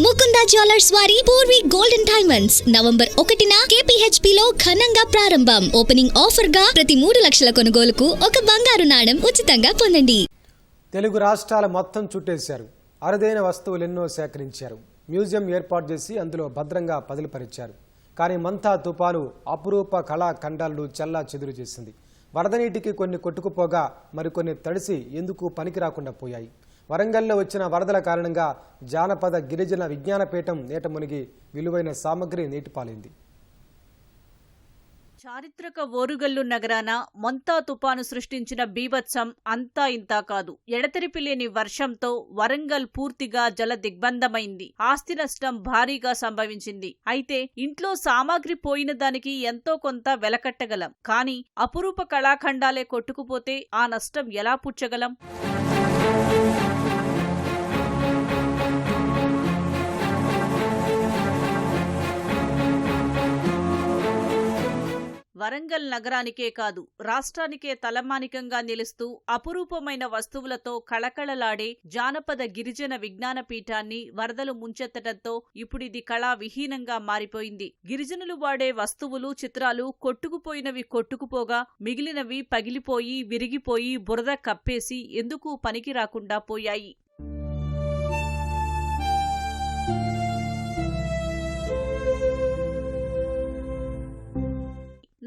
Mukunda jewellers వారి Purvi golden diamonds. November ఒకటిన కేపీహెచ్పి లో ఘనంగా ప్రారంభం. ఓపెనింగ్ ఆఫర్గా ప్రతి మూడు లక్షల కొనుగోలుకు ఒక బంగారు నాణం ఉచితంగా పొందండి. తెలుగు రాష్ట్రాల మొత్తం చుట్టేశారు. అరుదైన వస్తువులు ఎన్నో సేకరించారు. మ్యూజియం ఏర్పాటు చేసి అందులో భద్రంగా పదిలిపరిచారు. కానీ మంతా తుపాను అపురూప కళా ఖండాలను చల్లా చెదురు చేసింది. వరద నీటికి కొన్ని కొట్టుకుపోగా మరికొన్ని తడిసి ఎందుకు పనికి రాకుండా పోయాయి? వరంగల్లో వచ్చిన వరదల కారణంగా జానపద గిరిజన విజ్ఞానపీఠం నేట మునిగి విలువైన సామగ్రి నీటిపాలింది. చారిత్రక ఓరుగల్లు నగరాన మొంతా తుపాను సృష్టించిన బీభత్సం అంతా ఇంతా కాదు. ఎడతెరిపి లేని వర్షంతో వరంగల్ పూర్తిగా జల దిగ్బంధమైంది ఆస్తి నష్టం భారీగా సంభవించింది. అయితే ఇంట్లో సామాగ్రి పోయిన దానికి ఎంతో కొంత వెలకట్టగలం. కానీ అపురూప కళాఖండాలే కొట్టుకుపోతే ఆ నష్టం ఎలా పుచ్చగలం? వరంగల్ నగరానికే కాదు రాష్ట్రానికే తలమానికంగా నిలుస్తూ అపురూపమైన వస్తువులతో కళకళలాడే జానపద గిరిజన విజ్ఞాన పీఠాన్ని వరదలు ముంచెత్తడంతో ఇప్పుడిది కళా విహీనంగా మారిపోయింది. గిరిజనులు వాడే వస్తువులు చిత్రాలు కొట్టుకుపోయినవి కొట్టుకుపోగా మిగిలినవి పగిలిపోయి విరిగిపోయి బురద కప్పేసి ఎందుకు పనికి రాకుండా పోయాయి?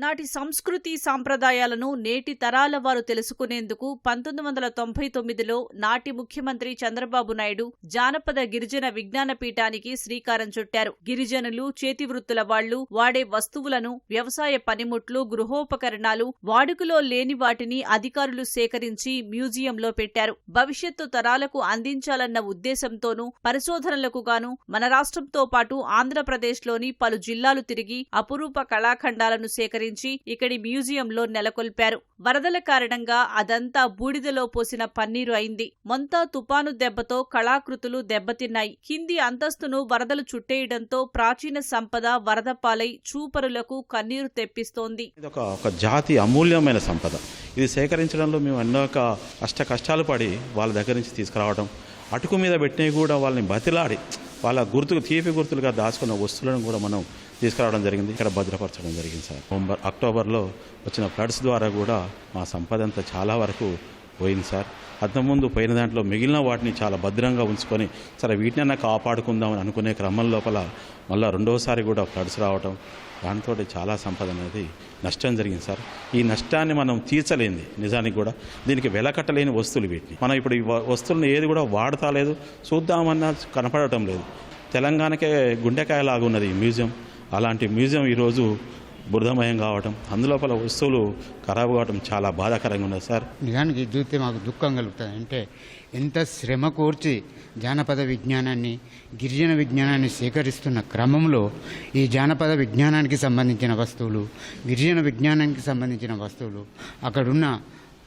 నాటి సంస్కృతి సాంప్రదాయాలను నేటి తరాల వారు తెలుసుకునేందుకు పంతొమ్మిది వందల తొంభై తొమ్మిదిలో నాటి ముఖ్యమంత్రి చంద్రబాబు నాయుడు జానపద గిరిజన విజ్ఞాన పీఠానికి శ్రీకారం చుట్టారు. గిరిజనులు చేతి వృత్తుల వాళ్ళు వాడే వస్తువులను వ్యవసాయ పనిముట్లు గృహోపకరణాలు వాడుకలో లేని వాటిని అధికారులు సేకరించి మ్యూజియంలో పెట్టారు. భవిష్యత్తు తరాలకు అందించాలన్న ఉద్దేశంతోనూ పరిశోధనలకు గాను మన రాష్ట్రంతో పాటు ఆంధ్రప్రదేశ్లోని పలు జిల్లాలు తిరిగి అపురూప కళాఖండాలను సేకరించి ఇక్కడి మ్యూజియంలో నెలకొల్పారు. వరదల కారణంగా అదంతా బూడిదలో పోసిన పన్నీరు అయింది. మొంతా తుపాను దెబ్బతో కళాకృతులు దెబ్బతిన్నాయి. కింది అంతస్తును వరదలు చుట్టేయడంతో ప్రాచీన సంపద వరద పాలై చూపరులకు కన్నీరు తెప్పిస్తోంది. ఇది ఒక ఒక జాతి అమూల్యమైన సంపద. ఇది సేకరించడంలో మేము అనేక ఒక కష్ట కష్టాలు పడి వాళ్ళ దగ్గర నుంచి తీసుకురావడం అటుకు మీద పెట్టినవి కూడా వాళ్ళని బతిలాడి వాళ్ళ గుర్తుకు తీపి గుర్తులుగా దాచుకున్న వస్తువులను కూడా మనం తీసుకురావడం జరిగింది. ఇక్కడ భద్రపరచడం జరిగింది సార్. నవంబర్ అక్టోబర్లో వచ్చిన ఫ్లడ్స్ ద్వారా కూడా మా సంపద అంతా చాలా వరకు పోయింది సార్. అంతకుముందు పోయిన దాంట్లో మిగిలిన వాటిని చాలా భద్రంగా ఉంచుకొని సరే వీటినైనా కాపాడుకుందామని అనుకునే క్రమం లోపల మళ్ళీ రెండోసారి కూడా ఫ్లడ్స్ రావటం దాంతో చాలా సంపద అనేది నష్టం జరిగింది సార్. ఈ నష్టాన్ని మనం తీర్చలేంది నిజానికి కూడా. దీనికి వెలకట్టలేని వస్తువులు వీటిని. మనం ఇప్పుడు ఈ వస్తువులను ఏది కూడా వాడతా లేదు చూద్దామన్నా కనపడటం లేదు. తెలంగాణకే గుండెకాయలాగా ఉన్నది ఈ మ్యూజియం. అలాంటి మ్యూజియం ఈరోజు బురదమయం కావటం అందులోపల వస్తువులు ఖరాబ్ కావటం చాలా బాధాకరంగా ఉన్నది సార్. నిజానికి చూస్తే మాకు దుఃఖం కలుగుతుంది అంటే ఎంత శ్రమ కోర్చి జానపద విజ్ఞానాన్ని గిరిజన విజ్ఞానాన్ని సేకరిస్తున్న క్రమంలో ఈ జానపద విజ్ఞానానికి సంబంధించిన వస్తువులు గిరిజన విజ్ఞానానికి సంబంధించిన వస్తువులు అక్కడున్న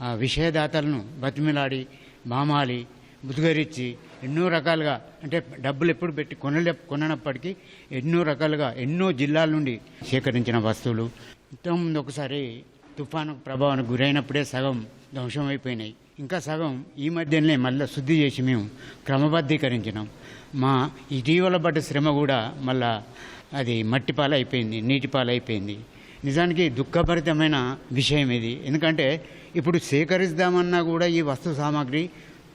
ఆ, విషయదాతలను బతిమిలాడి మామాలి ముదుగరిచ్చి ఎన్నో రకాలుగా అంటే డబ్బులు ఎప్పుడు పెట్టి కొనలే కొననప్పటికీ ఎన్నో రకాలుగా ఎన్నో జిల్లాల నుండి సేకరించిన వస్తువులు. ఇంతకుముందు ఒకసారి తుఫాను ప్రభావానికి గురైనప్పుడే సగం ధ్వంసమైపోయినాయి. ఇంకా సగం ఈ మధ్యనే మళ్ళీ శుద్ధి చేసి మేము క్రమబద్ధీకరించినాం. మా ఇటీవల పడ్డ శ్రమ కూడా మళ్ళా అది మట్టి పాలైపోయింది నీటి పాలైపోయింది నిజానికి దుఃఖభరితమైన విషయం ఇది. ఎందుకంటే ఇప్పుడు సేకరిద్దామన్నా కూడా ఈ వస్తు సామాగ్రి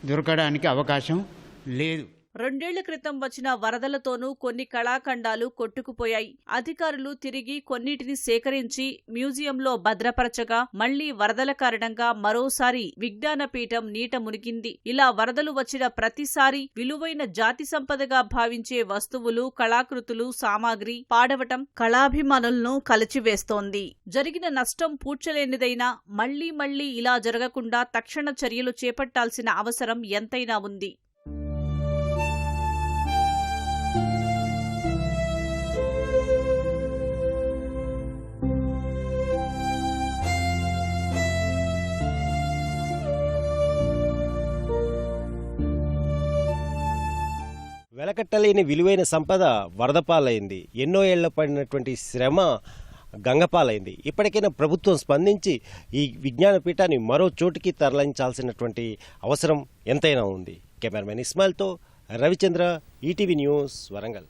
దొరకడానికి అవకాశం లేదు. రెండేళ్ళ క్రితం వచ్చిన వరదలతోనూ కొన్ని కళాఖండాలు కొట్టుకుపోయాయి. అధికారులు తిరిగి కొన్నిటిని సేకరించి మ్యూజియంలో భద్రపరచగా మళ్ళీ వరదల కారణంగా మరోసారి విజ్ఞానపీఠం నీట మునిగింది. ఇలా వరదలు వచ్చిన ప్రతిసారి విలువైన జాతి సంపదగా భావించే వస్తువులు కళాకృతులు సామాగ్రి పాడవటం కళాభిమానులను కలిచివేస్తోంది. జరిగిన నష్టం పూడ్చలేనిదైనా మళ్ళీ మళ్ళీ ఇలా జరగకుండా తక్షణ చర్యలు చేపట్టాల్సిన అవసరం ఎంతైనా ఉంది. వెలకట్టలేని విలువైన సంపద వరదపాలైంది. ఎన్నో ఏళ్ళ పడినటువంటి శ్రమ గంగపాలైంది. ఇప్పటికైనా ప్రభుత్వం స్పందించి ఈ విజ్ఞాన పీఠాన్ని మరో చోటుకి తరలించాల్సినటువంటి అవసరం ఎంతైనా ఉంది. కెమెరామెన్ ఇస్మాయిల్తో రవిచంద్ర ఈటీవీ న్యూస్ వరంగల్.